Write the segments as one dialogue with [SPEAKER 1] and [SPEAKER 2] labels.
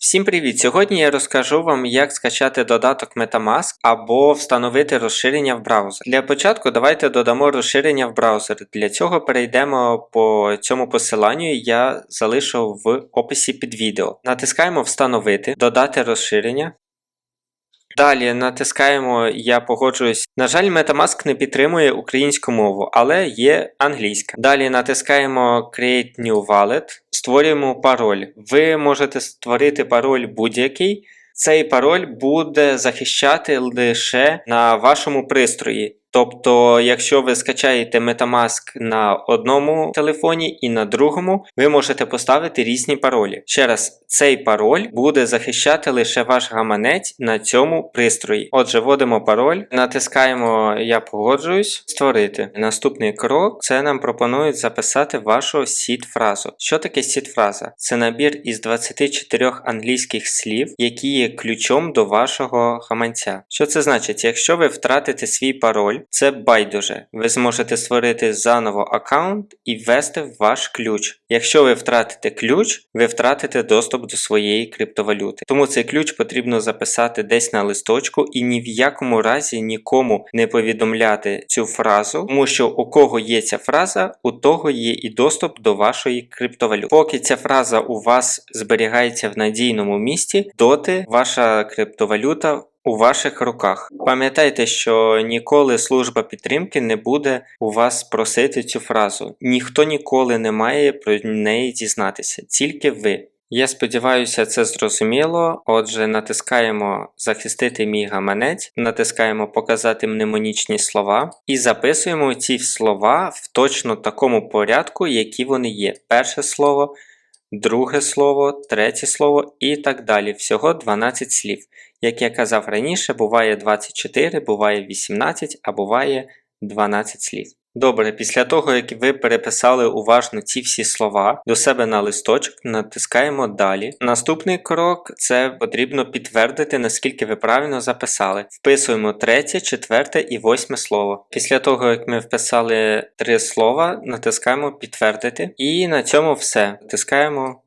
[SPEAKER 1] Всім привіт! Сьогодні я розкажу вам, як скачати додаток Metamask або встановити розширення в браузер. Для початку давайте додамо розширення в браузер. Для цього перейдемо по цьому посиланню, я залишу в описі під відео. Натискаємо Встановити, додати розширення. Далі натискаємо Я погоджуюсь. На жаль, Metamask не підтримує українську мову, але є англійська. Далі натискаємо Create New Wallet, створюємо пароль. Ви можете створити пароль будь-який. Цей пароль буде захищати лише на вашому пристрої. Тобто, якщо ви скачаєте Metamask на одному телефоні і на другому, ви можете поставити різні паролі. Ще раз, цей пароль буде захищати лише ваш гаманець на цьому пристрої. Отже, вводимо пароль, натискаємо Я погоджуюсь, створити. Наступний крок це нам пропонують записати вашу сід-фразу. Що таке сід-фраза? Це набір із 24 англійських слів, які є ключом до вашого гаманця. Що це значить? Якщо ви втратите свій пароль, це байдуже. Ви зможете створити заново аккаунт і ввести ваш ключ. Якщо ви втратите ключ, ви втратите доступ до своєї криптовалюти. Тому цей ключ потрібно записати десь на листочку і ні в якому разі нікому не повідомляти цю фразу, тому що у кого є ця фраза, у того є і доступ до вашої криптовалюти. Поки ця фраза у вас зберігається в надійному місці, доти ваша криптовалюта у ваших руках. Пам'ятайте, що ніколи служба підтримки не буде у вас просити цю фразу. Ніхто ніколи не має про неї дізнатися, тільки ви. Я сподіваюся, це зрозуміло. Отже, натискаємо Захистити мій гаманець, натискаємо Показати мнемонічні слова і записуємо ці слова в точно такому порядку, які вони є. Перше слово, друге слово, третє слово і так далі. Всього 12 слів. Як я казав раніше, буває 24, буває 18, а буває 12 слів. Добре, після того, як ви переписали уважно ці всі слова до себе на листочок, натискаємо далі. Наступний крок це потрібно підтвердити, наскільки ви правильно записали. Вписуємо третє, четверте і восьме слово. Після того, як ми вписали три слова, натискаємо підтвердити. І на цьому все. Натискаємо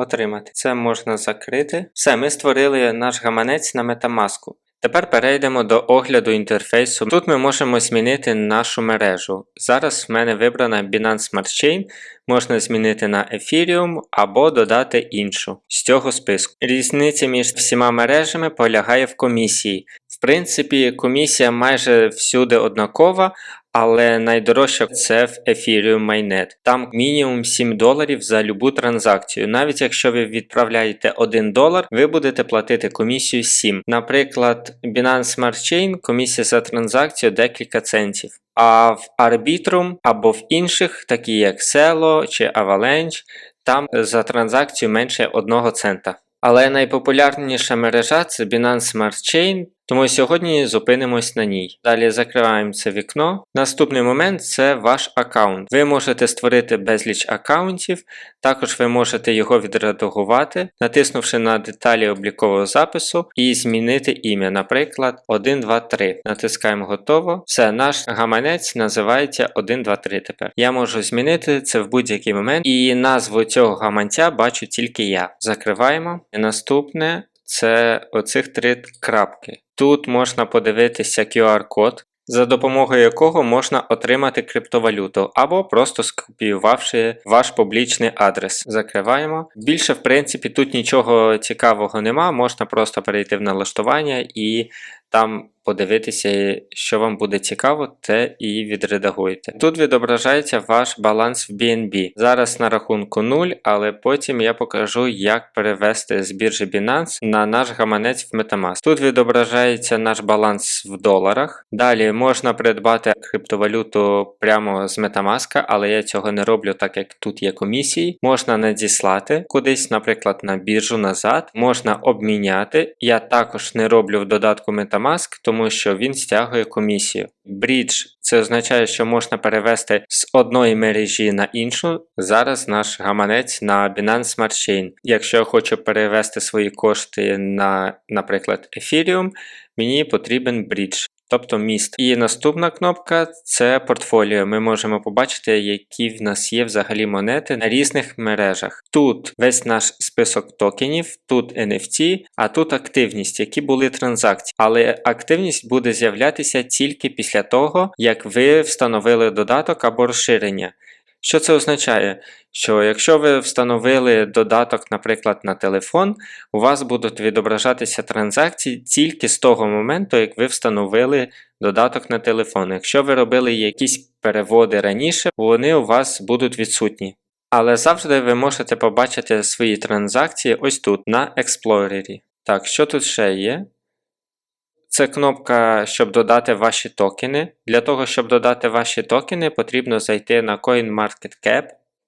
[SPEAKER 1] Отримати. Це можна закрити. Все, ми створили наш гаманець на Metamask. Тепер перейдемо до огляду інтерфейсу. Тут ми можемо змінити нашу мережу. Зараз в мене вибрана Binance Smart Chain, можна змінити на Ethereum або додати іншу з цього списку. Різниця між всіма мережами полягає в комісії. В принципі, комісія майже всюди однакова, але найдорожча це в Ethereum Mainnet. Там мінімум 7 доларів за любу транзакцію. Навіть якщо ви відправляєте 1 долар, ви будете платити комісію 7. Наприклад, Binance Smart Chain комісія за транзакцію декілька центів. А в Arbitrum або в інших, такі як Celo чи Avalanche, там за транзакцію менше 1 цента. Але найпопулярніша мережа це Binance Smart Chain, тому сьогодні зупинимось на ній. Далі закриваємо це вікно. Наступний момент це ваш аккаунт. Ви можете створити безліч аккаунтів, також ви можете його відредагувати, натиснувши на деталі облікового запису і змінити ім'я, наприклад, 123. Натискаємо готово. Все, наш гаманець називається 123 тепер. Я можу змінити це в будь-який момент, і назву цього гаманця бачу тільки я. Закриваємо. І наступне це оцих три крапки. Тут можна подивитися QR-код, за допомогою якого можна отримати криптовалюту, або просто скопіювавши ваш публічний адрес. Закриваємо. Більше, в принципі, тут нічого цікавого нема, можна просто перейти в налаштування і там подивитися, що вам буде цікаво, те і відредагуєте. Тут відображається ваш баланс в BNB. Зараз на рахунку 0, але потім я покажу, як перевести з біржі Binance на наш гаманець в Metamask. Тут відображається наш баланс в доларах. Далі можна придбати криптовалюту прямо з Metamask, але я цього не роблю, так як тут є комісії. Можна надіслати кудись, наприклад, на біржу назад, можна обміняти. Я також не роблю в додатку Metamask, тому тому що він стягує комісію. Брідж це означає, що можна перевести з одної мережі на іншу. Зараз наш гаманець на Binance Smart Chain. Якщо я хочу перевести свої кошти на, наприклад, Ethereum, мені потрібен брідж. Тобто міст. І наступна кнопка це портфоліо. Ми можемо побачити, які в нас є взагалі монети на різних мережах. Тут весь наш список токенів, тут NFT, а тут активність, які були транзакції. Але активність буде з'являтися тільки після того, як ви встановили додаток або розширення. Що це означає? Що якщо ви встановили додаток, наприклад, на телефон, у вас будуть відображатися транзакції тільки з того моменту, як ви встановили додаток на телефон. Якщо ви робили якісь переводи раніше, вони у вас будуть відсутні. Але завжди ви можете побачити свої транзакції ось тут, на Explorer. Так, що тут ще є? Це кнопка, щоб додати ваші токени. Для того, щоб додати ваші токени, потрібно зайти на CoinMarketCap,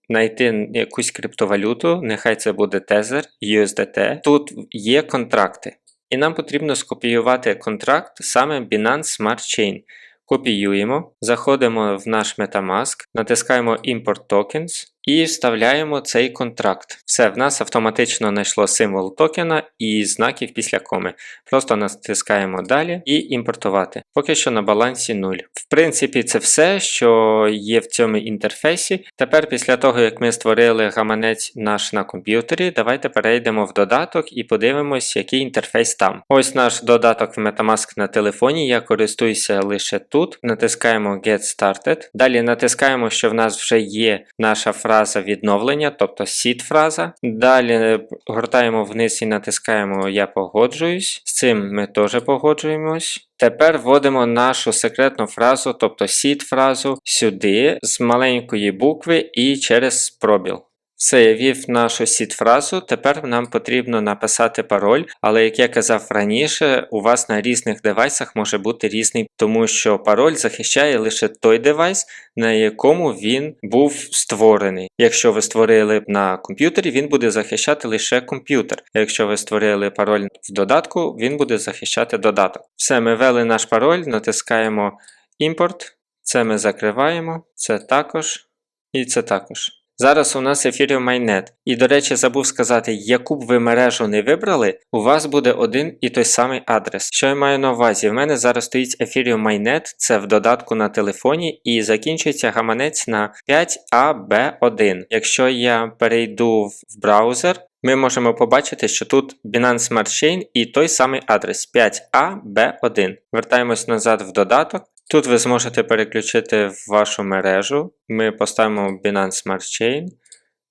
[SPEAKER 1] знайти якусь криптовалюту, нехай це буде Tether, USDT. Тут є контракти. І нам потрібно скопіювати контракт саме Binance Smart Chain. Копіюємо, заходимо в наш Metamask, натискаємо Import Tokens і вставляємо цей контракт. Все, в нас автоматично знайшло символ токена і знаків після коми. Просто натискаємо далі і імпортувати. Поки що на балансі 0. В принципі, це все, що є в цьому інтерфейсі. Тепер, після того, як ми створили гаманець наш на комп'ютері, давайте перейдемо в додаток і подивимось, який інтерфейс там. Ось наш додаток в Metamask на телефоні. Я користуюся лише тут. Натискаємо Get Started. Далі натискаємо, що в нас вже є наша фраза відновлення, тобто seed фраза. Далі гортаємо вниз і натискаємо Я погоджуюсь. З цим ми теж погоджуємось. Тепер вводимо нашу секретну фразу, тобто seed фразу, сюди з маленької букви і через пробіл. Все, я ввів нашу сіт фразу. Тепер нам потрібно написати пароль, але як я казав раніше, у вас на різних девайсах може бути різний, тому що пароль захищає лише той девайс, на якому він був створений. Якщо ви створили на комп'ютері, він буде захищати лише комп'ютер. Якщо ви створили пароль в додатку, він буде захищати додаток. Все, ми ввели наш пароль, натискаємо імпорт. Це ми закриваємо, це також і це також. Зараз у нас Ethereum Mainnet. І, до речі, забув сказати, яку б ви мережу не вибрали, у вас буде один і той самий адрес. Що я маю на увазі? В мене зараз стоїть Ethereum Mainnet, це в додатку на телефоні, і закінчується гаманець на 5AB1. Якщо я перейду в браузер, ми можемо побачити, що тут Binance Smart Chain і той самий адрес 5AB1. Вертаємось назад в додаток. Тут ви зможете переключити вашу мережу. Ми поставимо Binance Smart Chain,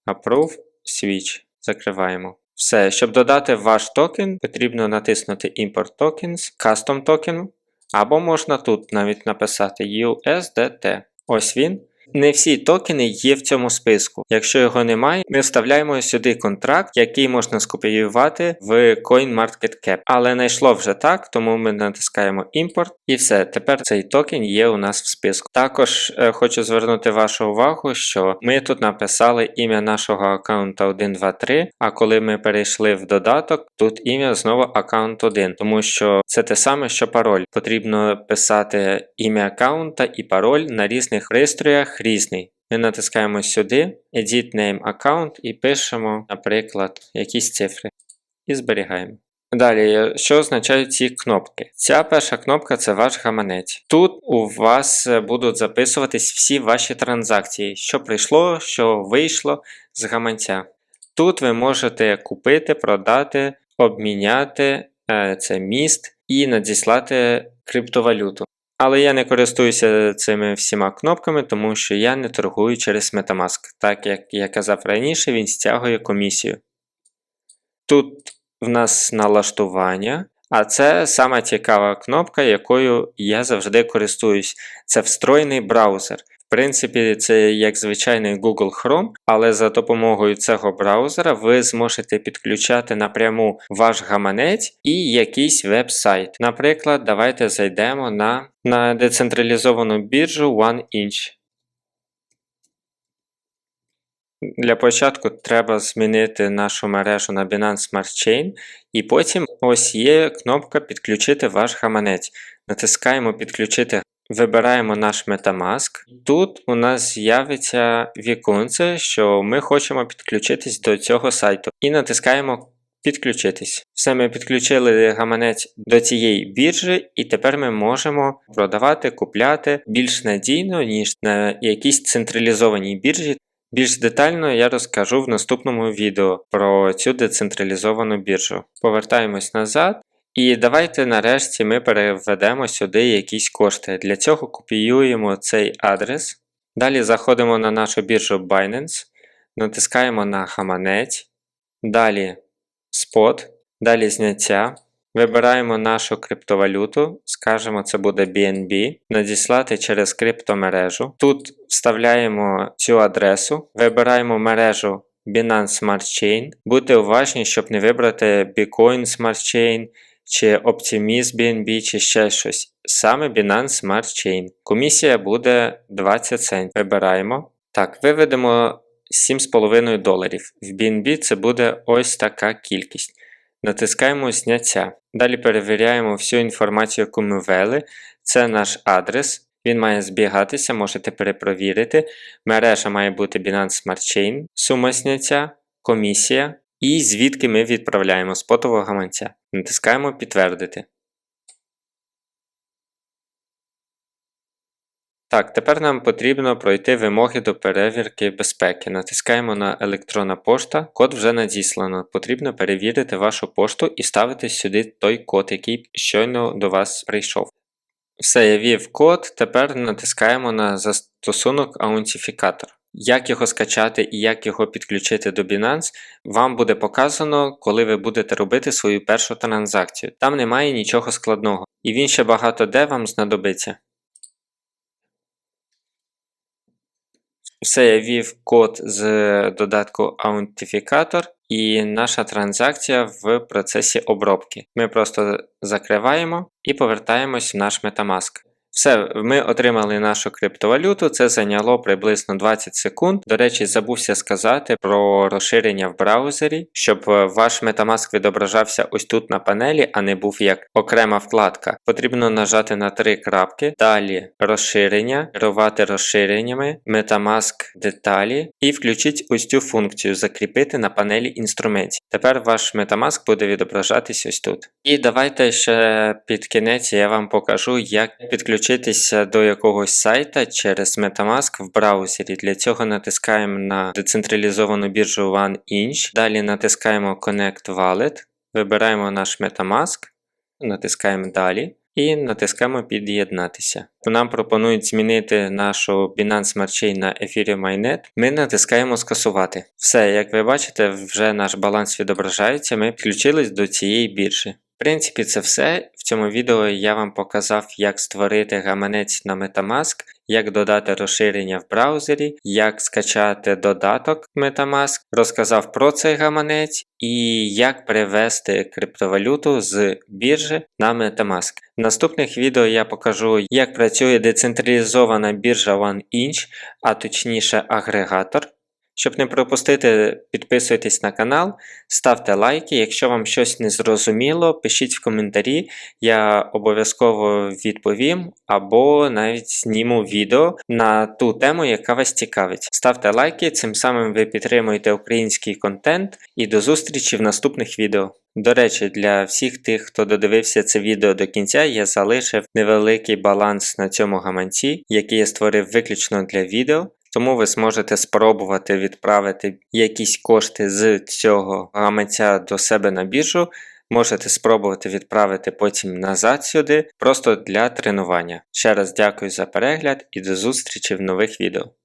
[SPEAKER 1] Approve, Switch. Закриваємо. Все, щоб додати ваш токен, потрібно натиснути Import Tokens, Custom Token, або можна тут навіть написати USDT. Ось він. Не всі токени є в цьому списку. Якщо його немає, ми вставляємо сюди контракт, який можна скопіювати в CoinMarketCap. Але не йшло вже так, тому ми натискаємо імпорт і все. Тепер цей токен є у нас в списку. Також е, хочу звернути вашу увагу, що ми тут написали ім'я нашого аккаунта 123, а коли ми перейшли в додаток, тут ім'я знову аккаунт 1, тому що це те саме, що пароль. Потрібно писати ім'я аккаунта і пароль на різних пристроях різний. Ми натискаємо сюди, Edit Name Account і пишемо, наприклад, якісь цифри. І зберігаємо. Далі, що означають ці кнопки? Ця перша кнопка це ваш гаманець. Тут у вас будуть записуватись всі ваші транзакції, що прийшло, що вийшло з гаманця. Тут ви можете купити, продати, обміняти е, це міст і надіслати криптовалюту. Але я не користуюся цими всіма кнопками, тому що я не торгую через Metamask. Так як я казав раніше, він стягує комісію. Тут в нас налаштування, а це сама цікава кнопка, якою я завжди користуюсь. Це встроєний браузер. Принципі, це як звичайний Google Chrome, але за допомогою цього браузера ви зможете підключати напряму ваш гаманець і якийсь веб-сайт. Наприклад, давайте зайдемо на, на децентралізовану біржу OneInch. Для початку треба змінити нашу мережу на Binance Smart Chain, і потім ось є кнопка Підключити ваш гаманець. Натискаємо Підключити Вибираємо наш Metamask. Тут у нас з'явиться віконце, що ми хочемо підключитись до цього сайту. І натискаємо підключитись. Все, ми підключили гаманець до цієї біржі, і тепер ми можемо продавати, купляти більш надійно, ніж на якійсь централізованій біржі. Більш детально я розкажу в наступному відео про цю децентралізовану біржу. Повертаємось назад. І давайте нарешті ми переведемо сюди якісь кошти. Для цього копіюємо цей адрес. Далі заходимо на нашу біржу Binance, натискаємо на гаманець, далі Spot, далі зняття. Вибираємо нашу криптовалюту, скажемо, це буде BNB, надіслати через криптомережу. Тут вставляємо цю адресу, вибираємо мережу Binance Smart Chain. Будьте уважні, щоб не вибрати Bitcoin Smart Chain чи Optimism BNB, чи ще щось. Саме Binance Smart Chain. Комісія буде 20 центів. Вибираємо. Так, виведемо 7,5 доларів. В BNB це буде ось така кількість. Натискаємо зняття. Далі перевіряємо всю інформацію, яку ми ввели. Це наш адрес. Він має збігатися, можете перепровірити. Мережа має бути Binance Smart Chain, сума зняття, комісія і звідки ми відправляємо спотового гаманця. Натискаємо підтвердити. Так, тепер нам потрібно пройти вимоги до перевірки безпеки. Натискаємо на електронна пошта, код вже надіслано. Потрібно перевірити вашу пошту і ставити сюди той код, який щойно до вас прийшов. Все, я ввів код, тепер натискаємо на застосунок аутентифікатор. Як його скачати і як його підключити до Binance, вам буде показано, коли ви будете робити свою першу транзакцію. Там немає нічого складного, і він ще багато де вам знадобиться. Все, я ввів код з додатку аутентифікатор, і наша транзакція в процесі обробки. Ми просто закриваємо і повертаємось в наш Metamask. Все, ми отримали нашу криптовалюту, це зайняло приблизно 20 секунд. До речі, забувся сказати про розширення в браузері, щоб ваш Metamask відображався ось тут на панелі, а не був як окрема вкладка. Потрібно нажати на три крапки, далі розширення, керувати розширеннями, Metamask деталі і включіть ось цю функцію закріпити на панелі інструментів. Тепер ваш Metamask буде відображатись ось тут. І давайте ще під кінець я вам покажу, як підключити підключитися до якогось сайта через Metamask в браузері. Для цього натискаємо на децентралізовану біржу OneInch, далі натискаємо Connect Wallet, вибираємо наш Metamask, натискаємо далі. І натискаємо під'єднатися. Нам пропонують змінити нашу Binance Smart Chain на Ethereum Mainnet. Ми натискаємо скасувати. Все, як ви бачите, вже наш баланс відображається, ми підключились до цієї біржі. Принципі, це все. В цьому відео я вам показав, як створити гаманець на Metamask, як додати розширення в браузері, як скачати додаток Metamask, розказав про цей гаманець і як перевести криптовалюту з біржі на Metamask. В наступних відео я покажу, як працює децентралізована біржа OneInch, а точніше агрегатор. Щоб не пропустити, підписуйтесь на канал, ставте лайки. Якщо вам щось не зрозуміло, пишіть в коментарі, я обов'язково відповім або навіть зніму відео на ту тему, яка вас цікавить. Ставте лайки, цим самим ви підтримуєте український контент і до зустрічі в наступних відео. До речі, для всіх тих, хто додивився це відео до кінця, я залишив невеликий баланс на цьому гаманці, який я створив виключно для відео. Тому ви зможете спробувати відправити якісь кошти з цього гаманця до себе на біржу. Можете спробувати відправити потім назад сюди, просто для тренування. Ще раз дякую за перегляд і до зустрічі в нових відео.